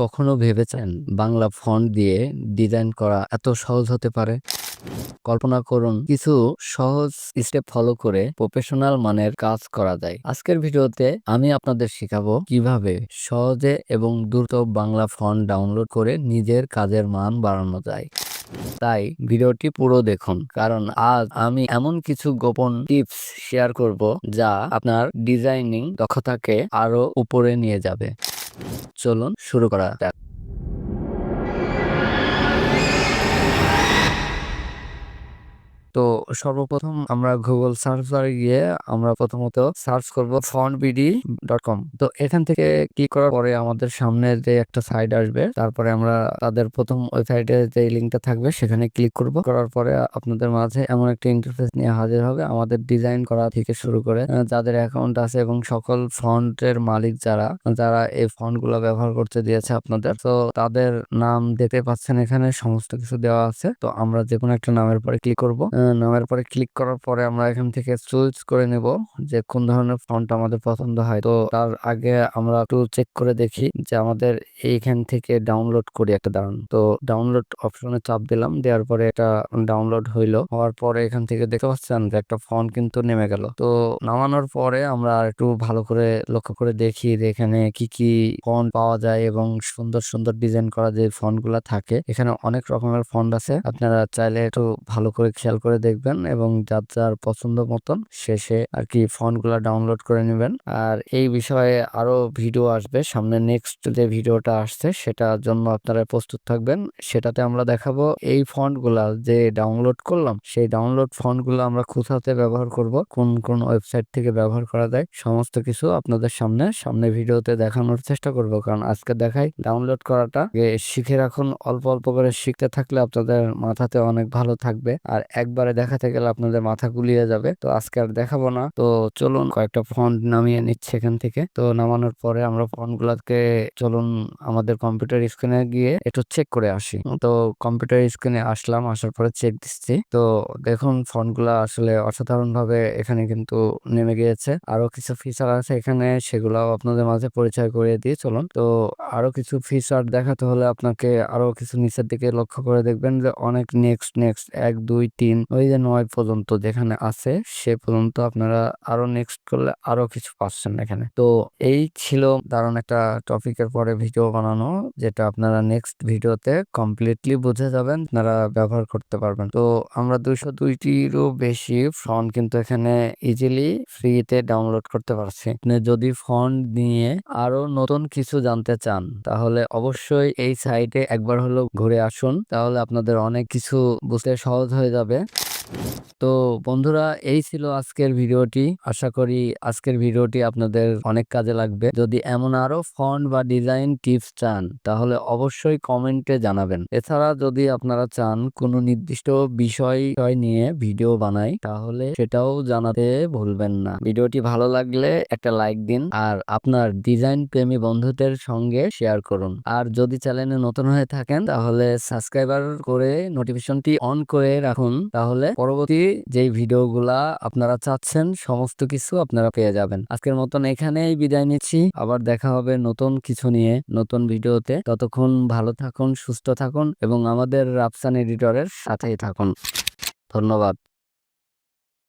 কখনো ভেবেছেন বাংলা ফন্ট দিয়ে ডিজাইন করা এত সহজ হতে পারে? কল্পনা করুন, কিছু সহজ স্টেপ ফলো করে প্রফেশনাল মানের কাজ করা যায়। আজকের ভিডিওতে আমি আপনাদের শেখাবো কীভাবে সহজে এবং দ্রুত বাংলা ফন্ট ডাউনলোড করে নিজের কাজের মান বাড়ানো যায়। তাই ভিডিওটি পুরো দেখুন, কারণ আজ আমি এমন কিছু গোপন টিপস শেয়ার করব যা আপনার ডিজাইনিং দক্ষতাকে আরও উপরে নিয়ে যাবে। চলুন শুরু করা যাক। তো সর্বপ্রথম আমরা গুগল সার্চ বারে গিয়ে আমরা প্রথমত সার্চ করব ফন্টবিডি ডট কম তো এখান থেকে ক্লিক করার পরে আমাদের সামনে যে একটা সাইট আসবে, তারপরে আমরা তাদের প্রথম ওয়েবসাইটে যে লিঙ্কটা থাকবে সেখানে ক্লিক করব। করার পরে আপনাদের মাঝে এমন একটা ইন্টারফেস নিয়ে হাজির হবে। আমাদের ডিজাইন করা থেকে শুরু করে যাদের অ্যাকাউন্ট আছে এবং সকল ফন্টের মালিক যারা যারা এই ফন্টগুলো ব্যবহার করতে দিয়েছে আপনাদের, তো তাদের নাম দেখতে পাচ্ছেন এখানে, সমস্ত কিছু দেওয়া আছে। তো আমরা যে কোনো একটা নামের পরে ক্লিক করব। নামের পরে ক্লিক করার পরে আমরা এখান থেকে চুজ করে নেব যে কোন ধরনের ফন্ট আমাদের পছন্দ হয়। তো তার আগে আমরা একটু চেক করে দেখি যে আমাদের এইখান থেকে ডাউনলোড করি একটা দাঁড়ান তো ডাউনলোড অপশনে চাপ দিলাম, দেওয়ার পরে এটা ডাউনলোড হইল। হওয়ার পরে এখান থেকে দেখতে পাচ্ছেন যে একটা ফন্ট কিন্তু নেমে গেল। তো নামানোর পরে আমরা একটু ভালো করে লক্ষ্য করে দেখি যে এখানে কি কি ফন্ট পাওয়া যায় এবং সুন্দর সুন্দর ডিজাইন করা যে ফন্ট থাকে। এখানে অনেক রকমের ফন্ট আছে। আপনারা চাইলে একটু ভালো করে খেয়াল করে দেখবেন এবং যার যার পছন্দ মতন শেষে আর কি ফন্টগুলা ডাউনলোড করে নেবেন। আর এই বিষয়ে আরও ভিডিও আসবে সামনে নেক্সট যে ভিডিওটা আসছে সেটার জন্য আপনারা প্রস্তুত থাকবেন। সেটাতে আমরা দেখাবো এই ফন্টগুলা যে ডাউনলোড করলাম, সেই ডাউনলোড ফন্টগুলো আমরা কোথাতে ব্যবহার করব, কোন কোন ওয়েবসাইট থেকে ব্যবহার করা যায়, সমস্ত কিছু আপনাদের সামনে সামনে ভিডিওতে দেখানোর চেষ্টা করব। কারণ আজকে দেখাই ডাউনলোড করাটা শিখে রাখুন, অল্প অল্প করে শিখতে থাকলে আপনাদের মাথাতে অনেক ভালো থাকবে। আর একবারে দেখাতে গেলে আপনাদের মাথা গুলিয়ে যাবে। তো আজকে আর দেখাবো না। তো চলুন কয়েকটা ফন্ট নামিয়ে নিচ্ছে এখান থেকে। তো নামানোর পরে আমরা ফন্ট গুলাকে চলুন আমাদের কম্পিউটার স্ক্রিনে গিয়ে একটু চেক করে আসি। তো কম্পিউটার স্ক্রিনে আসলাম, আসার পরে চেক দিচ্ছি। তো দেখুন ফন্টগুলা আসলে অসাধারণ ভাবে এখানে কিন্তু নেমে গিয়েছে। আরও কিছু ফিচার আছে এখানে, সেগুলাও আপনাদের মাঝে পরিচয় করিয়ে দিয়ে চলুন, তো আরও কিছু ফিচার দেখাতে হলে আপনাকে আরও কিছু নিচের দিকে লক্ষ্য করে দেখবেন যে অনেক নেক্সট নেক্সট এক, দুই, তিন ওই যে নয় পর্যন্ত যেখানে আছে, সে পর্যন্ত আপনারা আরও নেক্সট করলে আরও কিছু পাচ্ছেন এখানে। তো এই ছিল দারুণ একটা টপিকের পরে ভিডিও বানানো, যেটা আপনারা নেক্সট ভিডিওতে কমপ্লিটলি বুঝে যাবেন, আপনারা ব্যবহার করতে পারবেন। তো আমরা দুইশো দুইটিরও বেশি ফন্ট কিন্তু এখানে ইজিলি ফ্রিতে ডাউনলোড করতে পারছি। আপনি যদি ফন্ট নিয়ে আরও নতুন কিছু জানতে চান, তাহলে অবশ্যই এই সাইটে একবার হলো ঘুরে আসুন। তাহলে আপনাদের অনেক কিছু বুঝতে সহজ হয়ে যাবে। তো বন্ধুরা, এই ছিল আজকের ভিডিওটি। আশা করি আজকের ভিডিওটি আপনাদের অনেক কাজে লাগবে। যদি এমন আরও ফন্ট বা ডিজাইন টিপস চান, তাহলে অবশ্যই কমেন্টে জানাবেন। এছাড়া যদি আপনারা চান কোনো নির্দিষ্ট বিষয় নিয়ে ভিডিও বানাই, তাহলে সেটাও জানাতে ভুলবেন না। ভিডিওটি ভালো লাগলে একটা লাইক দিন আর আপনার ডিজাইন প্রেমী বন্ধুদের সঙ্গে শেয়ার করুন। আর যদি চ্যানেলে নতুন হয়ে থাকেন, তাহলে সাবস্ক্রাইবার করে নোটিফিকেশনটি অন করে রাখুন। তাহলে পরবর্তী যেই ভিডিওগুলা আপনারা চাচ্ছেন, সমস্ত কিছু আপনারা পেয়ে যাবেন। আজকের মতন এখানেই বিদায় নিচ্ছি। আবার দেখা হবে নতুন কিছু নিয়ে নতুন ভিডিওতে। ততক্ষণ ভালো থাকুন, সুস্থ থাকুন এবং আমাদের রাফসান এডিটরের সাথেই থাকুন। ধন্যবাদ।